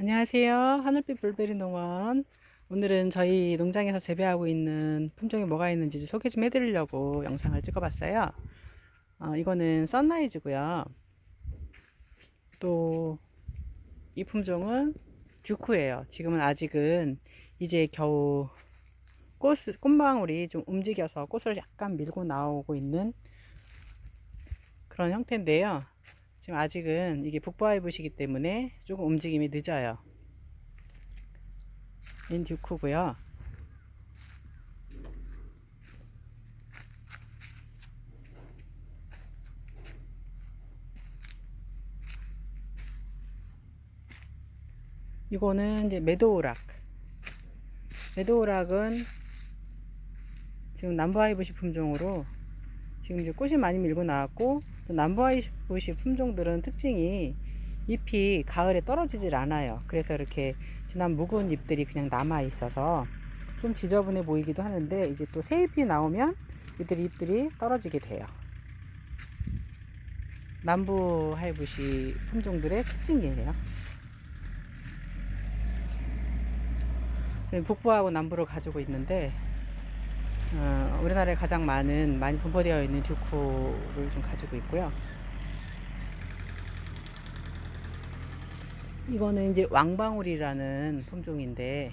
안녕하세요. 하늘빛 블베리 농원. 오늘은 저희 농장에서 재배하고 있는 품종이 뭐가 있는지 소개 좀 해드리려고 영상을 찍어봤어요. 어, 이거는 선라이즈고요. 또 이 품종은 듀크예요. 지금은 아직은 이제 겨우 꽃, 꽃망울이 좀 움직여서 꽃을 약간 밀고 나오고 있는 그런 형태인데요. 지금 아직은 이게 북부하이브시기 때문에 조금 움직임이 늦어요. 인듀크고요. 이거는 이제 메도우락. 메도우락은 지금 남부하이브시 품종으로 지금 이제 꽃이 많이 밀고 나왔고 또 남부하이브시 품종들은 특징이 잎이 가을에 떨어지질 않아요. 그래서 이렇게 지난 묵은 잎들이 그냥 남아 있어서 좀 지저분해 보이기도 하는데 이제 또 새 잎이 나오면 이들이 잎들이 떨어지게 돼요. 남부 하이브시 품종들의 특징이에요. 북부하고 남부를 가지고 있는데 어, 우리나라에 가장 많은 많이 분포되어 있는 듀쿠를 좀 가지고 있고요. 이거는 이제 왕방울이라는 품종인데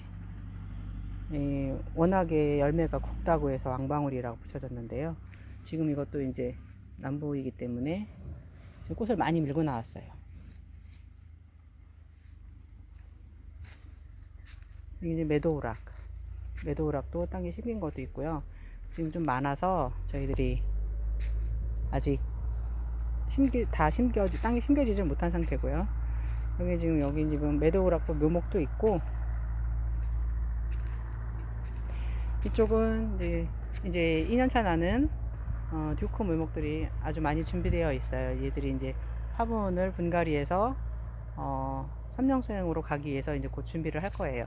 이 워낙에 열매가 굵다고 해서 왕방울이라고 붙여졌는데요. 지금 이것도 이제 남부이기 때문에 꽃을 많이 밀고 나왔어요. 여기 이제 메도우락. 메도우락도 땅에 심긴 것도 있고요. 지금 좀 많아서 저희들이 아직 심기 다 심겨지 땅에 심겨지지 못한 상태고요. 여기 지금 여기 지금 메도우락도 묘목도 있고 이쪽은 이제 이제 2년차 나는 어, 듀코 묘목들이 아주 많이 준비되어 있어요. 얘들이 이제 화분을 분갈이해서 어, 삼령생으로 가기 위해서 이제 곧 준비를 할 거예요.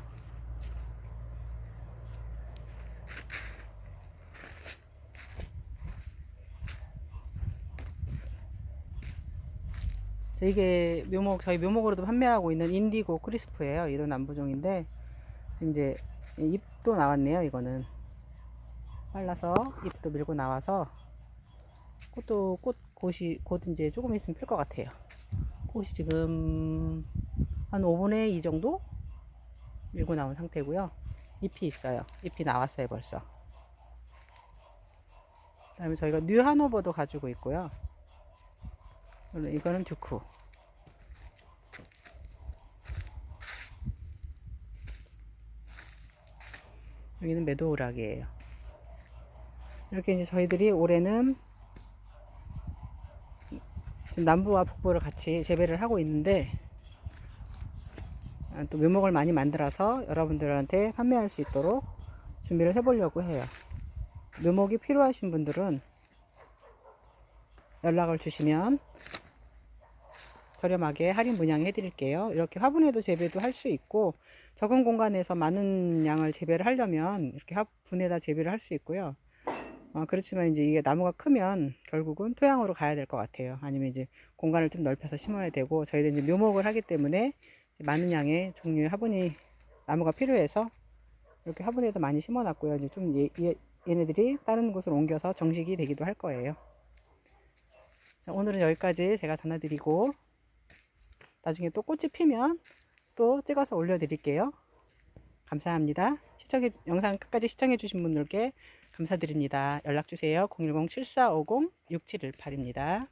이게 묘목 저희 묘목으로도 판매하고 있는 인디고 크리스프예요. 이도 남부종인데 지금 이제 잎도 나왔네요. 이거는 빨라서 잎도 밀고 나와서 꽃도 꽃 꽃이 곧 이제 조금 있으면 필 것 같아요. 꽃이 지금 한 5분의 2 정도 밀고 나온 상태고요. 잎이 있어요. 잎이 나왔어요 벌써. 그다음에 저희가 뉴 하노버도 가지고 있고요. 이거는 듀크. 여기는 메도우락이에요. 이렇게 이제 저희들이 올해는 남부와 북부를 같이 재배를 하고 있는데 아, 또 묘목을 많이 만들어서 여러분들한테 판매할 수 있도록 준비를 해보려고 해요. 묘목이 필요하신 분들은 연락을 주시면 저렴하게 할인 분양해 드릴게요. 이렇게 화분에도 재배도 할 수 있고 적은 공간에서 많은 양을 재배를 하려면 이렇게 화분에다 재배를 할 수 있고요. 어, 그렇지만 이제 이게 나무가 크면 결국은 토양으로 가야 될 것 같아요. 아니면 이제 공간을 좀 넓혀서 심어야 되고 저희들 이제 묘목을 하기 때문에 많은 양의 종류의 화분이 나무가 필요해서 이렇게 화분에도 많이 심어놨고요. 이제 좀 얘, 얘, 얘네들이 다른 곳으로 옮겨서 정식이 되기도 할 거예요. 자, 오늘은 여기까지 제가 전화드리고 나중에 또 꽃이 피면 또 찍어서 올려드릴게요. 감사합니다. 시청해, 영상 끝까지 시청해주신 분들께 감사드립니다. 연락주세요. 010-7450-6718입니다.